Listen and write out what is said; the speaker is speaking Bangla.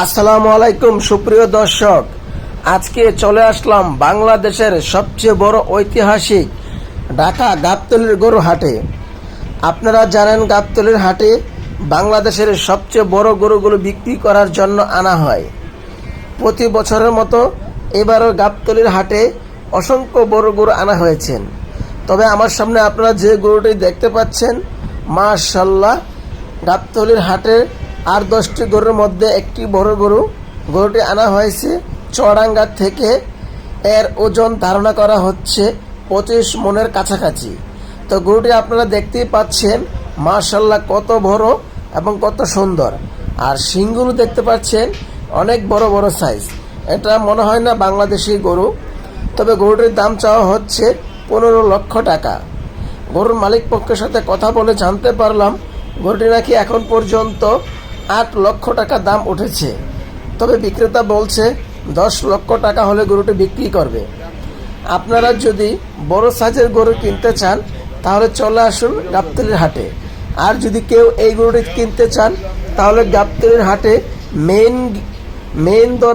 আসসালামু আলাইকুম, সুপ্রিয় দর্শক। আজকে চলে আসলাম বাংলাদেশের সবচেয়ে বড় ঐতিহাসিক ঢাকা গাবতলির গরু হাটে। আপনারা জানেন গাবতলির হাটে বাংলাদেশের সবচেয়ে বড় গরুগুলো বিক্রি করার জন্য আনা হয়। প্রতি বছরের মতো এবারও গাবতলির হাটে অসংখ্য বড় গরু আনা হয়েছেন তবে আমার সামনে আপনারা যে গরুটি দেখতে পাচ্ছেন মাশাল্লাহ গাবতলির হাটে আর দশটি গরুর মধ্যে একটি বড় গরু। গরুটি আনা হয়েছে চড়াঙ্গা থেকে। এর ওজন ধারণা করা হচ্ছে পঁচিশ মনের কাছাকাছি। তো গরুটি আপনারা দেখতেই পাচ্ছেন মার্শাল্লাহ কত বড় এবং কত সুন্দর। আর শিংগুলো দেখতে পাচ্ছেন, অনেক বড় বড় সাইজ এটা মনে হয় না বাংলাদেশি গরু। তবে গরুটির দাম চাওয়া হচ্ছে পনেরো লক্ষ টাকা। গরুর মালিক পক্ষের সাথে কথা বলে জানতে পারলাম, গরুটি নাকি এখন পর্যন্ত আট লক্ষ টাকা দাম উঠেছে। তবে বিক্রেতা বলছে, দশ লক্ষ টাকা হলে গরুটি বিক্রি করবে। আপনারা যদি বড় সাইজের গরু কিনতে চান, তাহলে চলে আসুন গাবতলির হাটে। আর যদি কেউ এই গরুটি কিনতে চান, তাহলে গাবতলির হাটে মেন মেন দর